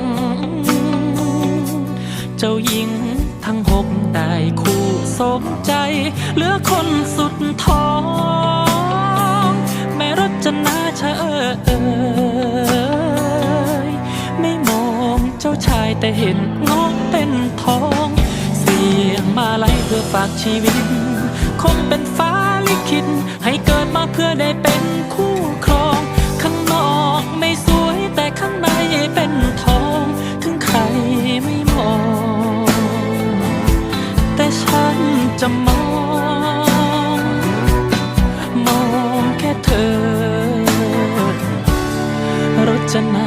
ง เจ้าหญิงทั้งหกได้คู่สมใจ เหลือคนสุดท้อง แม่รถจนาเออเอยไม่มองเจ้าชายแต่เห็นงอกเป็นทอง เสียงมาไล่เพื่อฝากชีวิต คงเป็นฟ้าลิขิตให้เกิดมาเพื่อได้เป็นคู่ครอง ข้างนอกไม่สวยแต่ข้างในเป็นทอง จะมอง มองแค่เธอรจนา